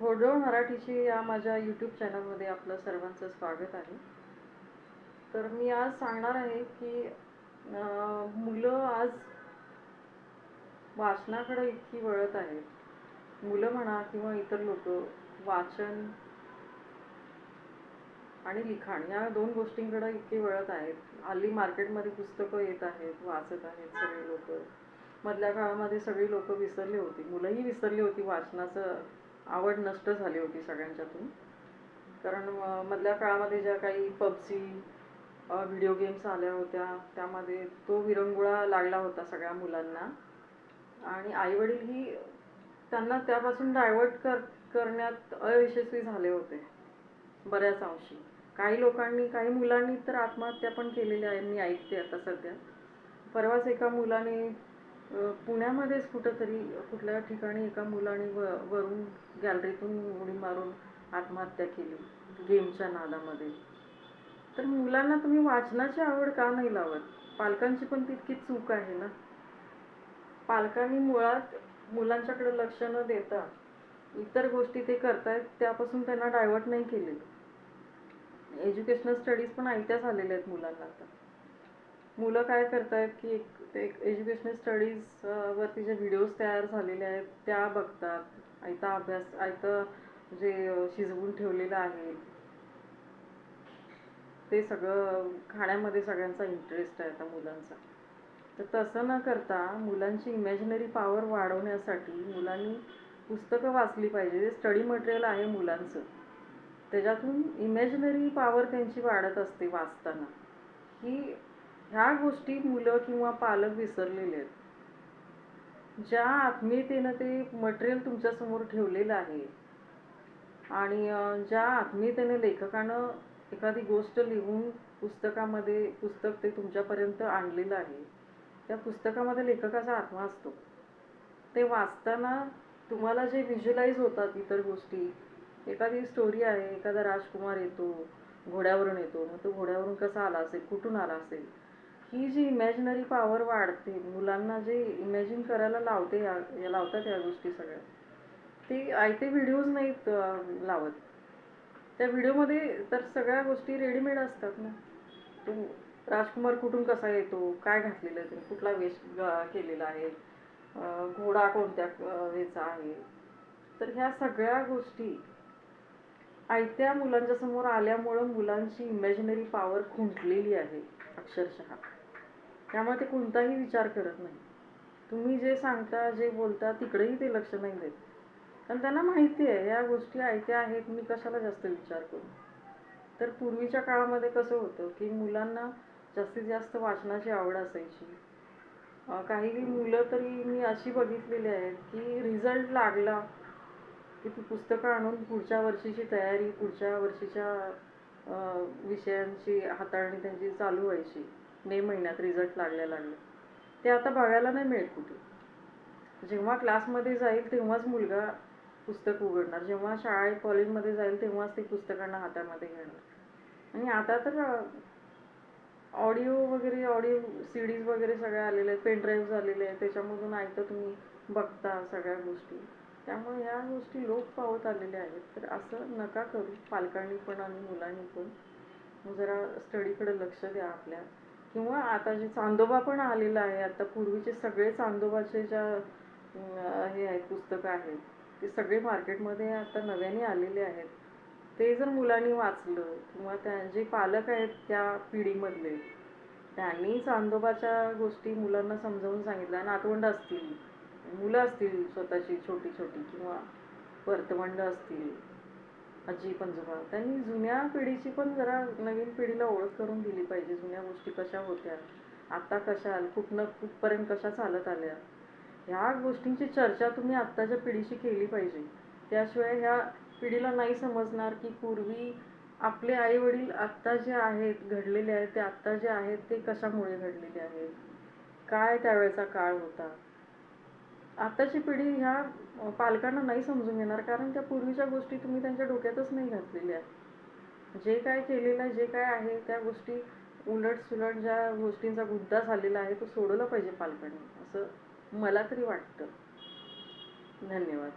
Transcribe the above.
घोडदौड मराठीची या माझ्या यूट्यूब चॅनलमध्ये आपलं सर्वांचं स्वागत आहे. तर मी आज सांगणार आहे की मुलं आज वाचनाकडे इतकी वळत आहेत. मुलं म्हणा किंवा इतर लोक वाचन आणि लिखाण या दोन गोष्टींकडे इतके वळत आहेत. हल्ली मार्केटमध्ये पुस्तकं येत आहेत वाचत आहेत सगळे लोक. मधल्या काळामध्ये सगळी लोक विसरली होती. मुलंही विसरली होती वाचनाचं. आवड नष्ट झाली होती सगळ्यांच्यातून. कारण मधल्या काळामध्ये ज्या काही पबजी व्हिडिओ गेम्स आल्या होत्या त्यामध्ये तो विरंगुळा लागला होता सगळ्या मुलांना. आणि आईवडीलही त्यांना त्यापासून डायव्हर्ट कर करण्यात अयशस्वी झाले होते बऱ्याच अंशी. काही लोकांनी काही मुलांनी तर आत्महत्या पण केलेल्या आहे मी ऐकते आता सध्या. परवाच एका मुलाने पुण्यामध्येच कुठंतरी कुठल्या ठिकाणी एका मुलाने व वरून गॅलरीतून उडी मारून आत्महत्या केली गेमच्या नादामध्ये. तर मुलांना तुम्ही वाचनाची आवड का नाही लावत? पालकांची पण तितकी चूक आहे ना? पालकांनी मुळात मुलांच्याकडे लक्ष न देता इतर गोष्टी ते करतायत त्यापासून त्यांना डायव्हर्ट नाही केले एज्युकेशनल स्टडीज पण आयत्या झालेल्या आहेत मुलांना आता. मुलं काय करतायत की एक ते एज्युकेशनल स्टडीज वरती जे व्हिडिओज तयार झालेले आहेत त्या बघतात. आयता अभ्यास आयतं जे शिजवून ठेवलेलं आहे. ते सगळं खाण्यामध्ये सगळ्यांचा इंटरेस्ट आहे आता मुलांचा. तर तसं न करता मुलांची इमॅजिनरी पॉवर वाढवण्यासाठी मुलांनी पुस्तकं वाचली पाहिजे. जे स्टडी मटेरियल आहे मुलांचं. त्याच्यातून इमॅजिनरी पॉवर त्यांची वाढत असते वाचताना. की ह्या गोष्टी मुलं किंवा पालक विसरलेले आहेत. ज्या आत्मीयतेनं ते मटेरियल तुमच्यासमोर ठेवलेलं आहे आणि ज्या आत्मीयतेने लेखकानं एखादी गोष्ट लिहून पुस्तकामध्ये पुस्तक ते तुमच्यापर्यंत आणलेलं आहे त्या पुस्तकामध्ये लेखकाचा आत्मा असतो. ते वाचताना तुम्हाला जे व्हिज्युलाईज होतात इतर गोष्टी एखादी स्टोरी आहे एखादा राजकुमार येतो घोड्यावरून येतो मग तो घोड्यावरून कसा आला असेल कुठून आला असेल ही जी इमॅजिनरी पॉवर वाढते मुलांना जे इमॅजिन करायला लावते या या- लावतात या गोष्टी सगळ्या ते आयते व्हिडिओज नाहीत लावत. त्या व्हिडिओमध्ये तर सगळ्या गोष्टी रेडीमेड असतात ना. तो राजकुमार कुठून कसा येतो काय घातलेलं आहे त्याने कुठला वेश केलेला आहे घोडा कोणत्या वेचा आहे. तर ह्या सगळ्या गोष्टी आयत्या मुलांच्या समोर आल्यामुळं मुलांची इमॅजिनरी पॉवर खुंटलेली आहे अक्षरशः. त्यामुळे ते कोणताही विचार करत नाही. तुम्ही जे सांगता जे बोलता तिकडेही ते लक्ष नाही देत. कारण त्यांना माहिती आहे या गोष्टी ऐक्या आहेत मी कशाला जास्त विचार करू? तर पूर्वीच्या काळामध्ये कसं होतं की मुलांना जास्तीत जास्त वाचनाची आवड असायची. काही मुलं तरी मी अशी बघितलेली आहेत की रिझल्ट लागला की ती पुस्तकं आणून पुढच्या वर्षीची तयारी पुढच्या वर्षीच्या विषयांची हाताळणी त्यांची चालू व्हायची. मे महिन्यात रिझल्ट लागल्या लागले ते आता बघायला नाही मिळत कुठे. जेव्हा क्लासमध्ये जाईल तेव्हाच मुलगा पुस्तक उघडणार. जेव्हा शाळेत कॉलेजमध्ये जाईल तेव्हाच ते पुस्तकांना हातामध्ये घेणार. आणि आता तर ऑडिओ वगैरे ऑडिओ सी डीज वगैरे सगळ्या आलेल्या आहेत. पेनड्राईव्ह झालेले आहेत. त्याच्यामधून ऐकतं तुम्ही बघता सगळ्या गोष्टी. त्यामुळे ह्या गोष्टी लोप पावत आलेल्या आहेत. तर असं नका करू. पालकांनी पण आणि मुलांनी पण. जरा स्टडीकडे लक्ष द्या आपल्या. किंवा आता जे चांदोबा पण आलेला आहे आता पूर्वीचे सगळे चांदोबाचे ज्या हे आहेत पुस्तकं आहेत ते सगळे मार्केटमध्ये आता नव्याने आलेले आहेत. ते जर मुलांनी वाचलं किंवा त्या जे पालक आहेत त्या पिढीमधले त्यांनी चांदोबाच्या गोष्टी मुलांना समजावून सांगितल्या नातवंड असतील. मुलं असतील स्वतःची छोटी छोटी किंवा परतवंड असतील. आजी पंजोबा त्यांनी जुन्या पिढीची पण जरा नवीन पिढीला ओळख करून दिली पाहिजे जुन्या गोष्टी कशा होत्या आत्ता कशा आल्या कुठनं कुठपर्यंत कशा चालत आल्या. ह्या गोष्टींची चर्चा तुम्ही आत्ताच्या पिढीशी केली पाहिजे. त्याशिवाय ह्या पिढीला नाही समजणार की पूर्वी आपले आई वडील आत्ता जे आहेत घडलेले आहेत ते आत्ता जे आहेत ते कशामुळे घडलेले आहेत? काय त्यावेळेचा काळ होता? आताची पिढी ह्या पालकांना नाही समजून घेणार कारण त्या पूर्वीच्या गोष्टी तुम्ही त्यांच्या डोक्यातच नाही घातलेल्या जे काय केलेलं आहे जे काय आहे त्या गोष्टी उलट सुलट ज्या गोष्टींचा गुद्दा झालेला आहे तो सोडवला पाहिजे पालकांनी असं मला तरी वाटतं. धन्यवाद.